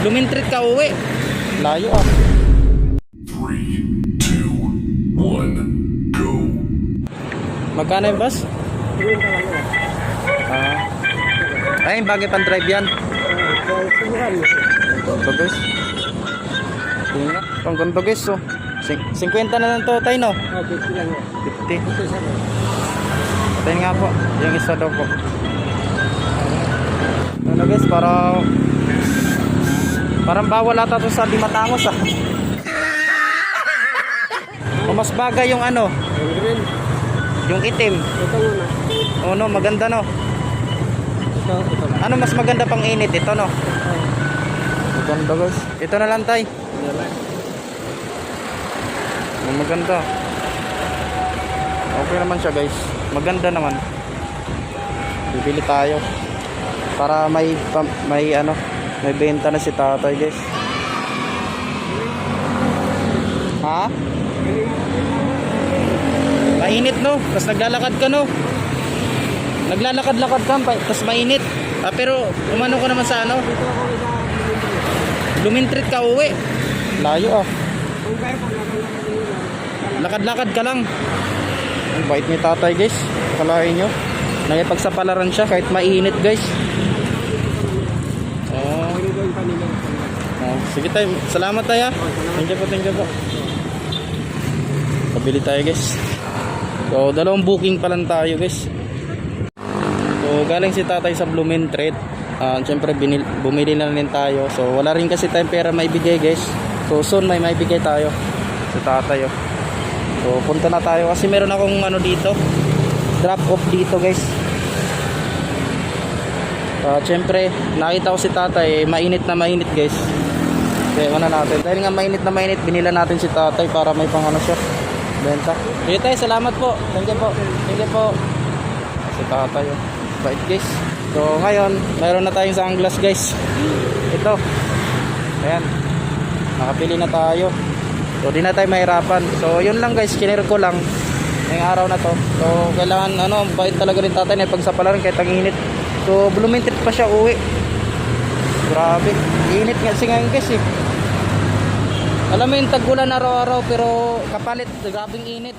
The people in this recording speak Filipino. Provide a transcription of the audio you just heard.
Lumintrit ka uwi. Layo ah. Three, two, one, go. Magkano yung boss? Ah. Ay, bagay pang drive yan. Guys. Tingnan nga. Ang ganda guys oh. Sing- 50 na lang to tayo no? 50. Tayo nga po. Yung isa daw po. Ano guys, parang parang bawal ata to sa Limatangos ah. O mas bagay yung ano, yung itim. Ito muna. Oh no, maganda no. Ito, ito. Ano mas maganda pang init ito no? Maganda guys. Ito na lang tay. Oh, maganda. Okay naman siya guys. Maganda naman. Bibili tayo. Para may may ano, may benta na si tatay guys. Ha? Mainit no? Tapos naglalakad ka no? Naglalakad-lakad ka, tapos mainit. Ah, pero umano ko naman sa ano? Lumintrit ka uwi. Layo ah. Lakad-lakad ka lang. Ang bait ni tatay guys. Kalahin nyo. Nakipagsapalaran siya kahit mainit guys. Oh, Pwede yung kanila. oh. Sige tayo. Salamat tayo. ah. Thank you po, thank you po. Pabili tayo guys. So, dalawang booking pa lang tayo guys. So, galing si tatay sa Blumentritt. Ah, Siyempre, bumili na rin tayo. So, wala rin kasi tayong pera maibigay guys. So, soon may maibigay tayo. Si tatay oh. So, punta na tayo kasi meron akong ano dito. Drop off dito guys. Ah, Siyempre, nakita ko si tatay, mainit na mainit guys. Kaya ano natin. Dahil nga mainit na mainit, binila natin si tatay para may pang ano siya. Benta. Sige tayo, salamat po. Thank you po. Thank you po. Si tatay. oh. Bait guys. So ngayon, mayroon na tayong sunglass guys. Ito. Ayan. Nakapili na tayo. So di na tayo mahirapan. So yun lang guys, kinir ko lang ngayong araw na to. So kailangan ano, bait talaga rin tatay na pagsapalaran kahit ang init. So blumentit pa siya uwi. Grabe. Init nga si ngayon guys eh. Alam mo yung tagulan araw-araw pero kapalit, grabing init.